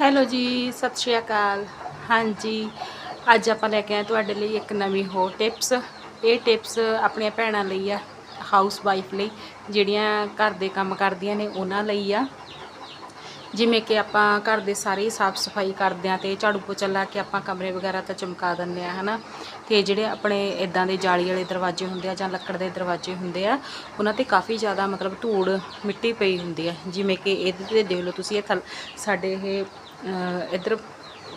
Hello ਜੀ, ਸਤਿ ਸ਼੍ਰੀ ਅਕਾਲ। ਹਾਂਜੀ, ਅੱਜ ਆਪਾਂ ਲੈ ਕੇ ਆਏ ਤੁਹਾਡੇ ਲਈ ਇੱਕ ਨਵੀਂ ਹੋਰ ਟਿਪਸ ਇਹ ਟਿਪਸ ਆਪਣੀਆਂ ਭੈਣਾਂ ਲਈ ਆ ਹਾਊਸ ਵਾਈਫ ਲਈ, ਜਿਹੜੀਆਂ ਘਰ ਦੇ ਕੰਮ ਕਰਦੀਆਂ ਨੇ, ਉਹਨਾਂ ਲਈ ਆ। ਜਿਵੇਂ ਕਿ ਆਪਾਂ ਘਰ ਦੇ ਸਾਰੇ ਸਾਫ਼ ਸਫ਼ਾਈ ਕਰਦੇ ਆ ਤੇ ਝਾੜੂ ਪੋਚਾ ਲਾ ਕੇ ਆਪਾਂ ਕਮਰੇ ਵਗੈਰਾ ਤਾਂ ਚਮਕਾ ਦਿੰਦੇ ਆ ਹਨਾ? ਤੇ ਜਿਹੜੇ ਆਪਣੇ ਇਦਾਂ ਦੇ ਜਾਲੀ ਵਾਲੇ ਦਰਵਾਜ਼ੇ ਹੁੰਦੇ ਆ ਜਾਂ ਲੱਕੜ ਦੇ ਦਰਵਾਜ਼ੇ ਹੁੰਦੇ ਆ, ਉਹਨਾਂ ਤੇ ਕਾਫੀ ਜ਼ਿਆਦਾ ਮਤਲਬ ਧੂੜ ਮਿੱਟੀ ਪਈ ਹੁੰਦੀ ਆ। ਜਿਵੇਂ ਕਿ ਇਹਦੇ ਤੇ ਦੇਖ ਲਓ ਤੁਸੀਂ, ਇਹ ਥੱਲ ਸਾਡੇ ਇਹ ਇੱਧਰ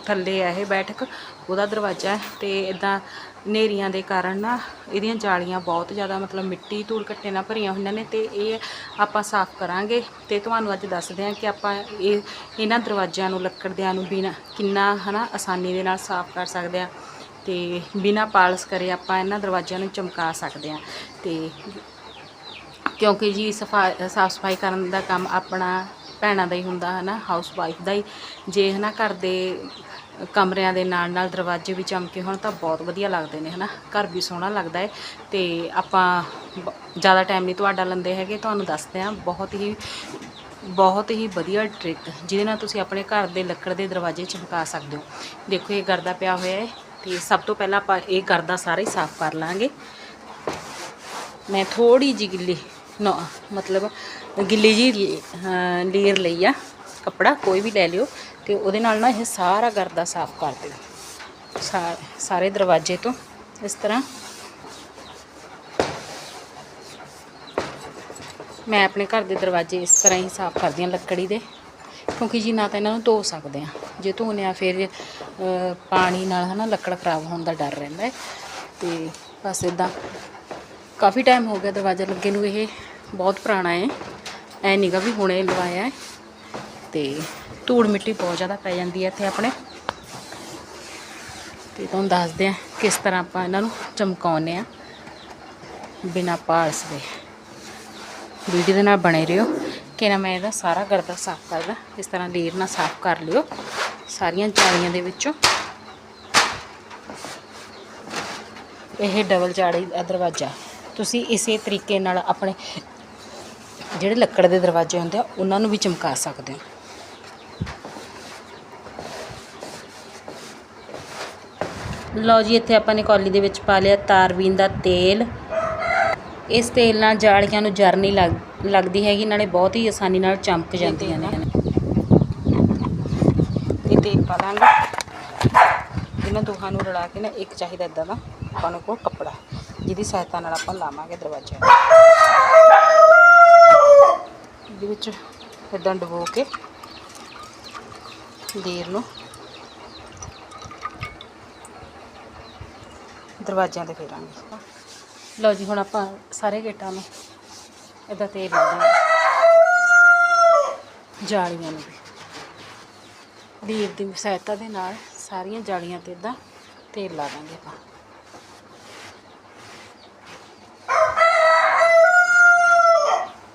ਥੱਲੇ ਆ ਇਹ ਬੈਠਕ, ਉਹਦਾ ਦਰਵਾਜ਼ਾ ਹੈ ਤੇ ਇਦਾਂ ਨੇਰੀਆਂ ਦੇ ਕਾਰਨ ਨਾ ਇਹਦੀਆਂ ਜਾਲੀਆਂ ਬਹੁਤ ਜ਼ਿਆਦਾ ਮਤਲਬ ਮਿੱਟੀ ਧੂੜ ਘੱਟੇ ਨਾਲ ਭਰੀਆਂ ਹੋਈਆਂ ਨੇ ਤੇ ਇਹ ਆਪਾਂ ਸਾਫ਼ ਕਰਾਂਗੇ ਤੇ ਤੁਹਾਨੂੰ ਅੱਜ ਦੱਸਦੇ ਹਾਂ ਕਿ ਆਪਾਂ ਇਹ, ਇਹਨਾਂ ਦਰਵਾਜ਼ਿਆਂ ਨੂੰ, ਲੱਕੜਦਿਆਂ ਨੂੰ ਬਿਨਾ ਕਿੰਨਾ ਹਨਾ ਆਸਾਨੀ ਦੇ ਨਾਲ ਸਾਫ਼ ਕਰ ਸਕਦੇ ਆ ਤੇ ਬਿਨਾ ਪਾਲਸ ਕਰੇ ਆਪਾਂ ਇਹਨਾਂ ਦਰਵਾਜ਼ਿਆਂ ਨੂੰ ਚਮਕਾ ਸਕਦੇ ਆ ਤੇ ਕਿਉਂਕਿ ਜੀ ਸਫਾ, ਸਾਫ਼ ਸਫ਼ਾਈ ਕਰਨ ਦਾ ਕੰਮ ਆਪਣਾ ਭੈਣਾਂ ਦਾ ਹੀ ਹੁੰਦਾ ਹੈ ਨਾ ਹਾਊਸ ਵਾਈਫ ਦਾ ਹੀ। ਜੇ ਹੈ ਨਾ ਘਰ ਦੇ ਕਮਰਿਆਂ ਦੇ ਨਾਲ ਨਾਲ ਦਰਵਾਜ਼ੇ ਵੀ ਚਮਕੇ ਹੋਣ ਤਾਂ ਬਹੁਤ ਵਧੀਆ ਲੱਗਦੇ ਨੇ ਹਨਾ ਘਰ ਵੀ ਸੋਹਣਾ ਲੱਗਦਾ ਹੈ ਤੇ ਆਪਾਂ ਬ- ਜ਼ਿਆਦਾ ਟਾਈਮ ਨਹੀਂ ਤੁਹਾਡਾ ਲੰਦੇ ਹੈਗੇ, ਤੁਹਾਨੂੰ ਦੱਸਦੇ ਹਾਂ, ਬਹੁਤ ਹੀ ਬਹੁਤ ਹੀ ਵਧੀਆ ਟ੍ਰਿਕ ਜਿਹਦੇ ਨਾਲ ਤੁਸੀਂ ਆਪਣੇ ਘਰ ਦੇ ਲੱਕੜ ਦੇ ਦਰਵਾਜ਼ੇ ਚਮਕਾ ਸਕਦੇ ਹੋ। ਦੇਖੋ ਇਹ ਗਰਦਾ ਪਿਆ ਹੋਇਆ ਹੈ ਤੇ ਸਭ ਤੋਂ ਪਹਿਲਾਂ ਆਪਾਂ ਇਹ ਗਰਦਾ ਸਾਰੇ ਹੀ ਸਾਫ਼ ਕਰ ਲਾਂਗੇ। ਮੈਂ ਥੋੜੀ ਜਿਹੀ ਗਿੱਲੀ ਨਾ, ਮਤਲਬ ਗਿੱਲੀ ਜੀ ਲੀਰ ਲਈ ਆ ਕੱਪੜਾ, ਕੋਈ ਵੀ ਲੈ ਲਿਓ ਤੇ ਉਹਦੇ ਨਾਲ ਨਾ ਇਹ ਸਾਰਾ ਗਰਦਾ ਸਾਫ਼ ਕਰ ਦਿਓ। ਸਾ- ਸਾਰੇ ਦਰਵਾਜ਼ੇ ਤੋਂ ਇਸ ਤਰ੍ਹਾਂ। ਮੈਂ ਆਪਣੇ ਘਰ ਦੇ ਦਰਵਾਜ਼ੇ ਇਸ ਤਰ੍ਹਾਂ ਹੀ ਸਾਫ਼ ਕਰਦੀ ਹਾਂ ਲੱਕੜੀ ਦੇ, ਕਿਉਂਕਿ ਜੀ ਨਾ ਤਾਂ ਇਹਨਾਂ ਨੂੰ ਧੋ ਸਕਦੇ ਆ ਜੇ ਧੋਨੇ ਆ ਫਿਰ ਪਾਣੀ ਨਾਲ ਹਨਾ ਲੱਕੜ ਖਰਾਬ ਹੋਣ ਦਾ ਡਰ ਰਹਿੰਦਾ ਹੈ। ਤੇ ਬਸ ਇਦਾਂ ਕਾਫੀ ਟਾਈਮ ਹੋ ਗਿਆ ਦਰਵਾਜ਼ਾ ਲੱਗੇ ਨੂੰ, ਇਹ ਬਹੁਤ ਪੁਰਾਣਾ ਹੈ। ਐ ਨਹੀਂਗਾ ਵੀ ਹੁਣੇ ਲਵਾਇਆ ਹੈ। ਤੇ ਧੂੜ ਮਿੱਟੀ ਬਹੁਤ ਜ਼ਿਆਦਾ ਪੈ ਜਾਂਦੀ ਹੈ ਇੱਥੇ ਆਪਣੇ। ਤੇ ਤੁਹਾਨੂੰ ਦੱਸਦੇ ਆ ਕਿਸ ਤਰ੍ਹਾਂ ਆਪਾਂ ਇਹਨਾਂ ਨੂੰ ਚਮਕਾਉਂਦੇ ਆ ਬਿਨਾ ਪਾਲਸ ਦੇ। ਵੀਡੀਓ ਦੇ ਨਾਲ ਬਣੇ ਰਹੋ। ਕਿ ਨਾ ਮੈਂ ਇਹਦਾ ਸਾਰਾ ਗਰਦਾ ਸਾਫ਼ ਕਰਦਾ ਇਸ ਤਰ੍ਹਾਂ ਲੀਰ ਨਾਲ ਸਾਫ਼ ਕਰ ਲਿਓ ਸਾਰੀਆਂ ਚਾੜੀਆਂ ਦੇ ਵਿੱਚੋਂ। ਇਹ ਡਬਲ ਚਾੜੀ ਦਰਵਾਜ਼ਾ। ਤੁਸੀਂ ਇਸੇ ਤਰੀਕੇ ਨਾਲ ਆਪਣੇ ਜਿਹੜੇ ਲੱਕੜ ਦੇ ਦਰਵਾਜ਼ੇ ਹੁੰਦੇ ਆ, ਉਹਨਾਂ ਨੂੰ ਵੀ ਚਮਕਾ ਸਕਦੇ ਹੋ। ਲਓ ਜੀ, ਇੱਥੇ ਆਪਾਂ ਨੇ ਕੌਲੀ ਦੇ ਵਿੱਚ ਪਾ ਲਿਆ ਤਾਰਬੀਨ ਦਾ ਤੇਲ। ਇਸ ਤੇਲ ਨਾਲ ਜਾਲੀਆਂ ਨੂੰ ਜਰ ਨਹੀਂ ਲੱਗ, ਲੱਗਦੀ ਹੈਗੀ, ਨਾਲੇ ਬਹੁਤ ਹੀ ਆਸਾਨੀ ਨਾਲ ਚਮਕ ਜਾਂਦੀਆਂ ਨੇ। ਇਹ ਤੇਲ ਪਾ ਦਾਂਗੇ। ਇਹਨਾਂ ਦੋਹਾਂ ਨੂੰ ਰਲਾ ਕੇ ਨਾ, ਇੱਕ ਚਾਹੀਦਾ ਇਦਾਂ ਦਾ, ਆਪਾਂ ਨੂੰ ਕੋਲ ਕੱਪੜਾ। ਜਿਹਦੀ ਸਹਾਇਤਾ ਨਾਲ ਆਪਾਂ ਲਾਵਾਂਗੇ ਦਰਵਾਜ਼ੇ। ਇਹਦੇ ਵਿੱਚ ਇਦਾਂ ਡਬੋ ਕੇ ਦੇਰ ਨੂੰ ਦਰਵਾਜ਼ਿਆਂ ਤੇ ਫੇਰਾਂਗੇ। ਲਓ ਜੀ, ਹੁਣ ਆਪਾਂ ਸਾਰੇ ਗੇਟਾਂ ਨੂੰ ਇਦਾਂ ਤੇਲ ਲਾ ਦਾਂਗੇ ਜਾਲੀਆਂ ਨੂੰ ਵੀ। ਦੀ ਸਹਾਇਤਾ ਦੇ ਨਾਲ ਸਾਰੀਆਂ ਜਾਲੀਆਂ ਤੇ ਇਦਾਂ ਤੇਲ ਲਾ ਦਾਂਗੇ ਆਪਾਂ।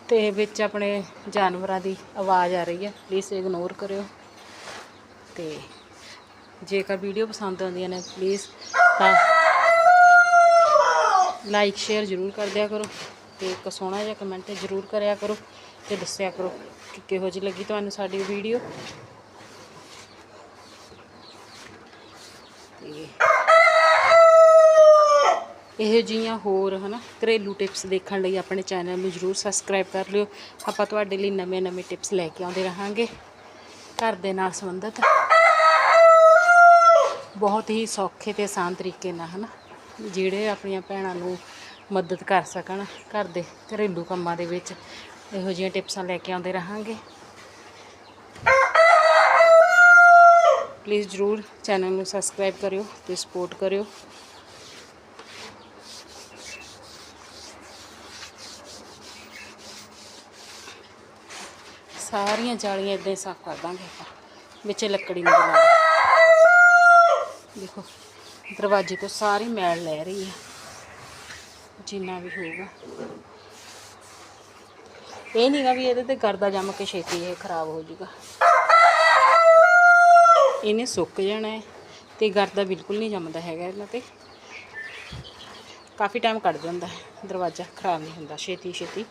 ਤੇ ਵਿੱਚ ਆਪਣੇ ਜਾਨਵਰਾਂ ਦੀ ਆਵਾਜ਼ ਆ ਰਹੀ ਹੈ। ਪਲੀਜ਼ ਇਗਨੋਰ ਕਰਿਓ। ਤੇ ਜੇਕਰ ਵੀਡੀਓ ਪਸੰਦ ਆਉਂਦੀਆਂ ਨੇ ਪਲੀਜ਼ ਤਾਂ ਲਾਈਕ ਸ਼ੇਅਰ ਜ਼ਰੂਰ ਕਰ ਦਿਆ ਕਰੋ ਤੇ ਇੱਕ ਸੋਹਣਾ ਜਿਹਾ ਕਮੈਂਟ ਜ਼ਰੂਰ ਕਰਿਆ ਕਰੋ ਤੇ ਦੱਸਿਆ ਕਰੋ ਕਿ ਕਿਹੋ ਜਿਹੀ ਲੱਗੀ ਤੁਹਾਨੂੰ ਸਾਡੀ ਵੀਡੀਓ ਤੇ ਇਹੋ ਜਿਹੀਆਂ ਹੋਰ, ਹਨਾ, ਘਰੇਲੂ ਟਿਪਸ ਦੇਖਣ ਲਈ ਆਪਣੇ ਚੈਨਲ ਨੂੰ ਜ਼ਰੂਰ ਸਬਸਕ੍ਰਾਈਬ ਕਰ ਲਿਓ। ਆਪਾਂ ਤੁਹਾਡੇ ਲਈ ਨਵੇਂ-ਨਵੇਂ ਟਿਪਸ ਲੈ ਕੇ ਆਉਂਦੇ ਰਹਾਂਗੇ। ਘਰ ਦੇ ਨਾਲ ਸੰਬੰਧਿਤ। ਬਹੁਤ ਹੀ ਸੌਖੇ ਤੇ ਆਸਾਨ ਤਰੀਕੇ ਨਾਲ, ਹਨਾ, ਜਿਹੜੇ ਆਪਣੀਆਂ ਭੈਣਾਂ ਨੂੰ ਮਦਦ ਕਰ ਸਕਣ ਘਰ ਦੇ ਘਰੇਲੂ ਕੰਮਾਂ ਦੇ ਵਿੱਚ। ਇਹੋ ਜਿਹੀਆਂ ਟਿਪਸਾਂ ਲੈ ਕੇ ਆਉਂਦੇ ਰਹਾਂਗੇ। ਪਲੀਜ਼ ਜਰੂਰ ਚੈਨਲ ਨੂੰ ਸਬਸਕ੍ਰਾਈਬ ਕਰਿਓ ਤੇ ਸਪੋਰਟ ਕਰਿਓ। ਸਾਰੀਆਂ ਜਾਲੀਆਂ ਇਦਾਂ ਹੀ ਸਾਫ਼ ਕਰ ਦਾਂਗੇ ਆਪਾਂ। ਵਿੱਚ ਲੱਕੜੀ ਨਹੀਂ ਬਣਾ ਦੇਖੋ, ਦਰਵਾਜ਼ੇ ਤੋਂ ਸਾਰੀ ਮੈਲ ਲੈ ਰਹੀ ਹੈ ਜਿੰਨਾ ਵੀ ਹੋਊਗਾ। ਇਹ ਨਹੀਂਗਾ ਵੀ ਇਹਦੇ ਤੇ ਗਰਦਾ ਜੰਮ ਕੇ ਛੇਤੀ ਇਹ ਖਰਾਬ ਹੋ ਜਾਊਗਾ। ਇਹਨੇ ਸੁੱਕ ਜਾਣਾ ਹੈ ਤੇ ਗਰਦਾ ਬਿਲਕੁਲ ਨਹੀਂ ਜੰਮਦਾ ਹੈਗਾ ਇਹਨਾਂ ਤੇ। ਕਾਫੀ ਟਾਈਮ ਕੱਢ ਜਾਂਦਾ ਹੈ। ਦਰਵਾਜ਼ਾ ਖਰਾਬ ਨਹੀਂ ਹੁੰਦਾ। ਛੇਤੀ ਛੇਤੀ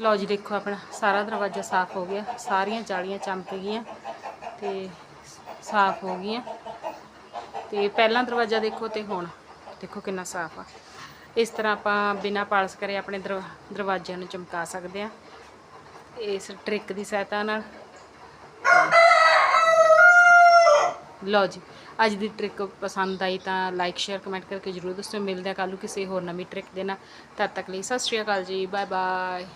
ਲਓ ਜੀ, ਦੇਖੋ ਆਪਣਾ ਸਾਰਾ ਦਰਵਾਜ਼ਾ ਸਾਫ਼ ਹੋ ਗਿਆ। ਸਾਰੀਆਂ ਜਾਲੀਆਂ ਚਮਕ ਗਈਆਂ ਤੇ ਸਾਫ਼ ਹੋ ਗਈਆਂ। ਤੇ ਪਹਿਲਾਂ ਦਰਵਾਜ਼ਾ ਦੇਖੋ ਤੇ ਹੁਣ ਦੇਖੋ ਕਿੰਨਾ ਸਾਫ਼ ਆ। ਇਸ ਤਰ੍ਹਾਂ ਆਪਾਂ ਬਿਨਾਂ ਪਾਲਸ ਕਰੇ ਆਪਣੇ ਦਰ- ਦਰਵਾਜ਼ਿਆਂ ਨੂੰ ਚਮਕਾ ਸਕਦੇ ਆ। ਇਸ ਟ੍ਰਿਕ ਦੀ ਸਹਾਇਤਾ ਨਾਲ। ਲਓ ਜੀ, ਅੱਜ ਦੀ ਟ੍ਰਿਕ ਪਸੰਦ ਆਈ ਤਾਂ ਲਾਈਕ, ਸ਼ੇਅਰ, ਕਮੈਂਟ ਕਰਕੇ ਜਰੂਰ ਦੱਸੋ ਮਿਲਦੇ ਆ ਕੱਲ੍ਹ ਨੂੰ ਕਿਸੇ ਹੋਰ ਨਵੀਂ ਟ੍ਰਿਕ ਦੇ ਨਾਲ। ਤਦ ਤੱਕ ਲਈ ਸਤਿ ਸ਼੍ਰੀ ਅਕਾਲ ਜੀ ਬਾਏ ਬਾਏ